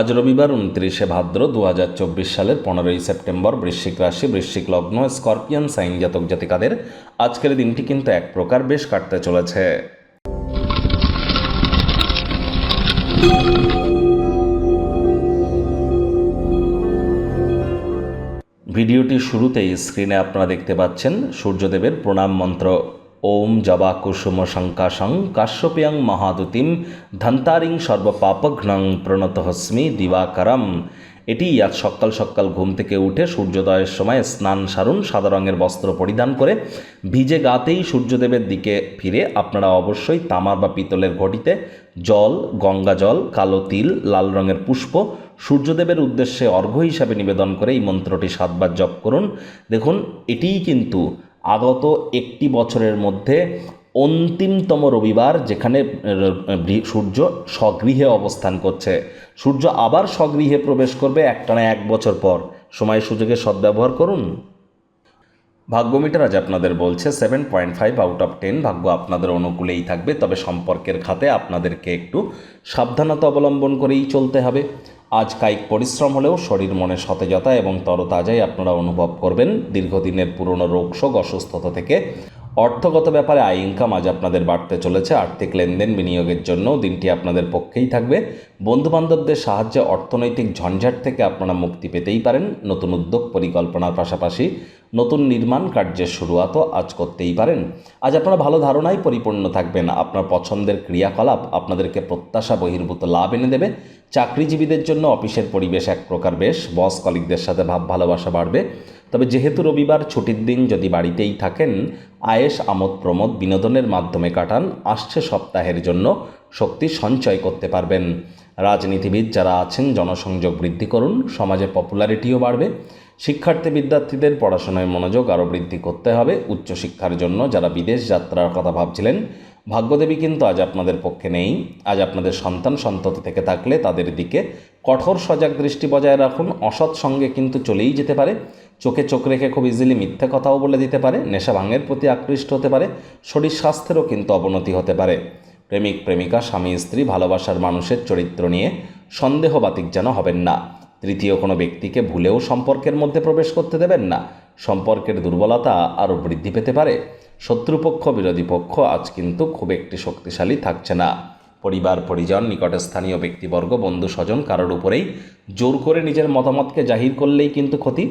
আজ রবিবার উনত্রিশে ভাদ্র দু হাজার চব্বিশ সালের পনেরোই সেপ্টেম্বর বৃশ্চিক রাশি, বৃশ্চিক লগ্ন, স্করপিয়ান, সাইন জাতক জাতিকাদের আজকের দিনটি কিন্তু এক প্রকার বেশ কাটতে চলেছে। ভিডিওটির শুরুতেই স্ক্রিনে আপনারা দেখতে পাচ্ছেন সূর্যদেবের প্রণাম মন্ত্র। ওম জবা কুসুম শঙ্কাশং কাশ্যপিয়ং মহাদুতিম ধন্তারিং সর্বপাপঘ্নং প্রণত হস্মি দিবাকরম। এটি আজ সকাল সকাল ঘুম থেকে উঠে সূর্যোদয়ের সময় স্নান সারুন, সাদা রঙের বস্ত্র পরিধান করে ভিজে গাতেই সূর্যদেবের দিকে ফিরে আপনারা অবশ্যই তামার বা পিতলের ঘটিতে জল, গঙ্গা জল, কালো তিল, লাল রঙের পুষ্প সূর্যদেবের উদ্দেশ্যে অর্ঘ্য হিসাবে নিবেদন করে এই মন্ত্রটি সাতবার জপ করুন। দেখুন, এটিই কিন্তু আগত একটি বছরের মধ্যে অন্তিমতম রবিবার যেখানে সূর্য স্বগৃহে অবস্থান করছে। সূর্য আবার স্বগৃহে প্রবেশ করবে একটানা এক বছর পর। সময় সুযোগে সদ্ব্যবহার করুন। ভাগ্যমিটার আজ আপনাদের বলছে seven point five out of ten ভাগ্য আপনাদের অনুকূলেই থাকবে, তবে সম্পর্কের খাতে আপনাদেরকে একটু সাবধানতা অবলম্বন করেই চলতে হবে। আজ কায়িক পরিশ্রম হলেও শরীর, মনে সতেজতা এবং তরতাজাই আপনারা অনুভব করবেন। দীর্ঘদিনের পুরনো রোগশোক অসুস্থতা থেকে অর্থগত ব্যাপারে আয় ইনকাম আজ আপনাদের বাড়তে চলেছে। আর্থিক লেনদেন বিনিয়োগের জন্য দিনটি আপনাদের পক্ষেই থাকবে। বন্ধুবান্ধবদের সাহায্যে অর্থনৈতিক ঝঞ্ঝাট থেকে আপনারা মুক্তি পেতেই পারেন। নতুন উদ্যোগ পরিকল্পনার পাশাপাশি নতুন নির্মাণ কার্যের শুরুয়াতও আজ করতেই পারেন। আজ আপনারা ভালো ধারণায় পরিপূর্ণ থাকবেন। আপনার পছন্দের ক্রিয়াকলাপ আপনাদেরকে প্রত্যাশা, বহির্ভূত লাভ এনে দেবে। চাকরিজীবীদের জন্য অফিসের পরিবেশ এক প্রকার বেশ। বস কলিকদের সাথে ভাব ভালোবাসা বাড়বে। তবে যেহেতু রবিবার ছুটির দিন যদি বাড়িতেই থাকেন আয়েস আমোদ, প্রমোদ বিনোদনের মাধ্যমে কাটান, আসছে সপ্তাহের জন্য শক্তি সঞ্চয় করতে পারবেন। রাজনীতিবিদ যারা আছেন, জনসংযোগ বৃদ্ধি করুন, সমাজে পপুলারিটিও বাড়বে। শিক্ষার্থী বিদ্যার্থীদের পড়াশোনায় মনোযোগ আরও বৃদ্ধি করতে হবে উচ্চশিক্ষার জন্য যারা বিদেশ যাত্রার কথা ভাবছিলেন। ভাগ্যদেবী কিন্তু আজ আপনাদের পক্ষে নেই। আজ আপনাদের সন্তান সন্ততি থেকে থাকলে তাদের দিকে কঠোর সজাগ দৃষ্টি বজায় রাখুন। অসৎ সঙ্গে কিন্তু চলেই যেতে পারে। চোখে চোখ রেখে খুব ইজিলি মিথ্যে কথাও বলে দিতে পারে। নেশা ভাঙের প্রতি আকৃষ্ট হতে পারে। শরীর স্বাস্থ্যেরও কিন্তু অবনতি হতে পারে। প্রেমিক, প্রেমিকা, স্বামী, স্ত্রী ভালোবাসার মানুষের চরিত্র নিয়ে সন্দেহবাতিক যেন হবেন না। তৃতীয় কোনো ব্যক্তিকে ভুলেও সম্পর্কের মধ্যে প্রবেশ করতে দেবেন না। সম্পর্কের দুর্বলতা আরও বৃদ্ধি পেতে পারে। শত্রুপক্ষ, বিরোধী পক্ষ আজ কিন্তু খুব একটি শক্তিশালী থাকছে না। পরিবার, পরিজন, নিকটে স্থানীয় ব্যক্তিবর্গ বন্ধু স্বজন কারোর উপরেই জোর করে নিজের মতামতকে জাহির করলেই কিন্তু ক্ষতি।